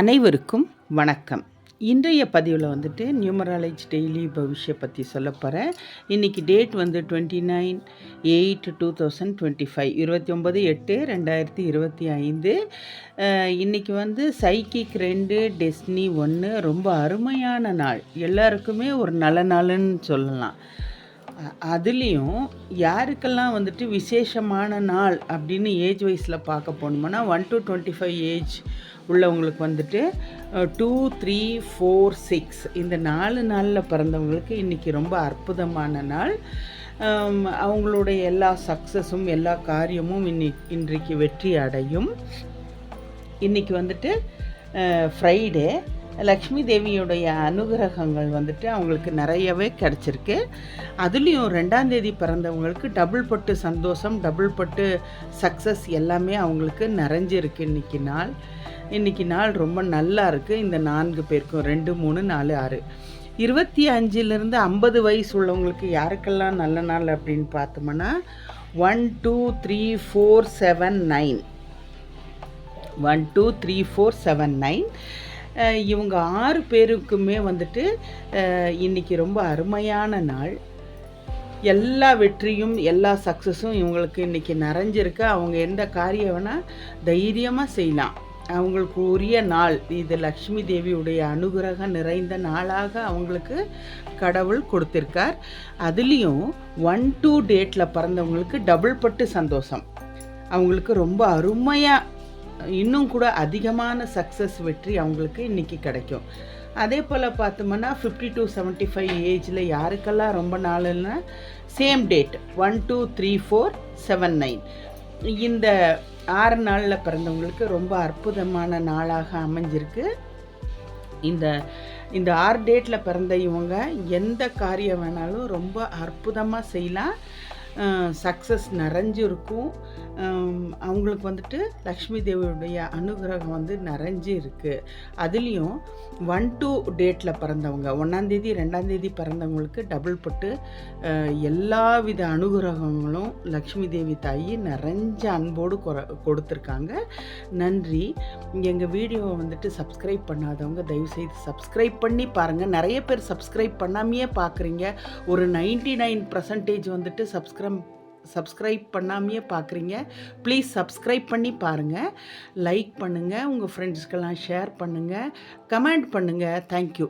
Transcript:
அனைவருக்கும் வணக்கம். இன்றைய பதிவில் வந்துட்டு நியூமராலஜி டெய்லி பவிஷ்ய பற்றி சொல்ல போகிறேன் இன்றைக்கி டேட் வந்து twenty nine eight two thousand twenty five. இருபத்தி ஒம்பது எட்டு ரெண்டாயிரத்தி இருபத்தி ஐந்து. இன்றைக்கி வந்து சைக்கிக் ரெண்டு டெஸ்னி ஒன்று ரொம்ப அருமையான நாள். எல்லாருக்குமே ஒரு நல்ல நாளுன்னு சொல்லலாம். அதுலேயும் யாருக்கெல்லாம் வந்துட்டு விசேஷமான நாள் அப்படின்னு ஏஜ் வைஸில் பார்க்க போனோம்னா one to twenty five age உள்ளவங்களுக்கு வந்துட்டு டூ த்ரீ ஃபோர் சிக்ஸ் இந்த நாலு நாளில் பிறந்தவங்களுக்கு இன்றைக்கி ரொம்ப அற்புதமான நாள். அவங்களுடைய எல்லா சக்ஸஸும் எல்லா காரியமும் இன்னி இன்றைக்கு வெற்றி அடையும். இன்றைக்கி வந்துட்டு ஃப்ரைடே லக்ஷ்மி தேவியுடைய அனுகிரகங்கள் வந்துட்டு அவங்களுக்கு நிறையவே கிடச்சிருக்கு. அதுலேயும் ரெண்டாம் தேதி பிறந்தவங்களுக்கு டபுள் பட்டு சந்தோஷம் டபுள் பட்டு சக்ஸஸ் எல்லாமே அவங்களுக்கு நிறைஞ்சிருக்கு இன்றைக்கி நாள். இன்றைக்கி நாள் ரொம்ப நல்லா இருக்குது இந்த நான்கு பேருக்கும் ரெண்டு மூணு நாலு ஆறு. இருபத்தி அஞ்சுலேருந்து ஐம்பது வயசு உள்ளவங்களுக்கு யாருக்கெல்லாம் நல்ல நாள் அப்படின்னு பார்த்தோம்னா one two three four seven nine. One two three four seven nine. இவங்க ஆறு பேருக்குமே வந்துட்டு இன்றைக்கி ரொம்ப அருமையான நாள். எல்லா வெற்றியும் எல்லா சக்ஸஸும் இவங்களுக்கு இன்றைக்கி நிறைஞ்சிருக்கு. அவங்க எந்த காரியம் வேணால் தைரியமாக செய்யலாம். அவங்களுக்கு உரிய நாள். இது லக்ஷ்மி தேவியுடைய அனுகிரகம் நிறைந்த நாளாக அவங்களுக்கு கடவுள் கொடுத்துருக்கார். அதுலேயும் ஒன் டூ டேட்டில் பிறந்தவங்களுக்கு டபுள் பட்டு சந்தோஷம். அவங்களுக்கு ரொம்ப அருமையாக இன்னும் கூட அதிகமான சக்ஸஸ் வெற்றி அவங்களுக்கு இன்றைக்கி கிடைக்கும். அதே போல் பார்த்தோம்னா ஃபிஃப்டி டு செவன்ட்டி ஃபைவ் ஏஜில் யாருக்கெல்லாம் ரொம்ப நாளுன்னா same date one two three four seven nine இந்த ஆறு நாளில் பிறந்தவங்களுக்கு ரொம்ப அற்புதமான நாளாக அமைஞ்சிருக்கு. இந்த இந்த ஆறு டேட்டில் பிறந்த இவங்க எந்த காரியம் வேணாலும் ரொம்ப அற்புதமாக செய்யலாம். சக்ஸஸ் நிறைஞ்சிருக்கும். அவங்களுக்கு வந்துட்டு லக்ஷ்மி தேவியுடைய அனுகிரகம் வந்து நிறைஞ்சு இருக்குது அதுலேயும் ஒன் டூ டேட்டில் பிறந்தவங்க ஒன்றாந்தேதி ரெண்டாந்தேதி பிறந்தவங்களுக்கு டபுள் பட்டு எல்லா வித அனுகிரகங்களும் லக்ஷ்மி தேவி தாயி நிறைஞ்ச அன்போடு கொடுத்துருக்காங்க. நன்றி. எங்கள் வீடியோவை வந்துட்டு சப்ஸ்கிரைப் பண்ணாதவங்க தயவுசெய்து சப்ஸ்கிரைப் பண்ணி பாருங்கள் நிறைய பேர் சப்ஸ்கிரைப் பண்ணாமையே பார்க்குறீங்க ஒரு நைன்டி நைன் பர்சன்டேஜ் வந்துட்டு சப்ஸ்கிரைப் சப்ஸ்கிரைப் பண்ணாமையே பார்க்குறீங்க ப்ளீஸ் சப்ஸ்கிரைப் பண்ணி பாருங்கள் லைக் பண்ணுங்கள் உங்கள் ஃப்ரெண்ட்ஸ்க்கெல்லாம் ஷேர் பண்ணுங்கள் கமெண்ட் பண்ணுங்கள் தேங்க்யூ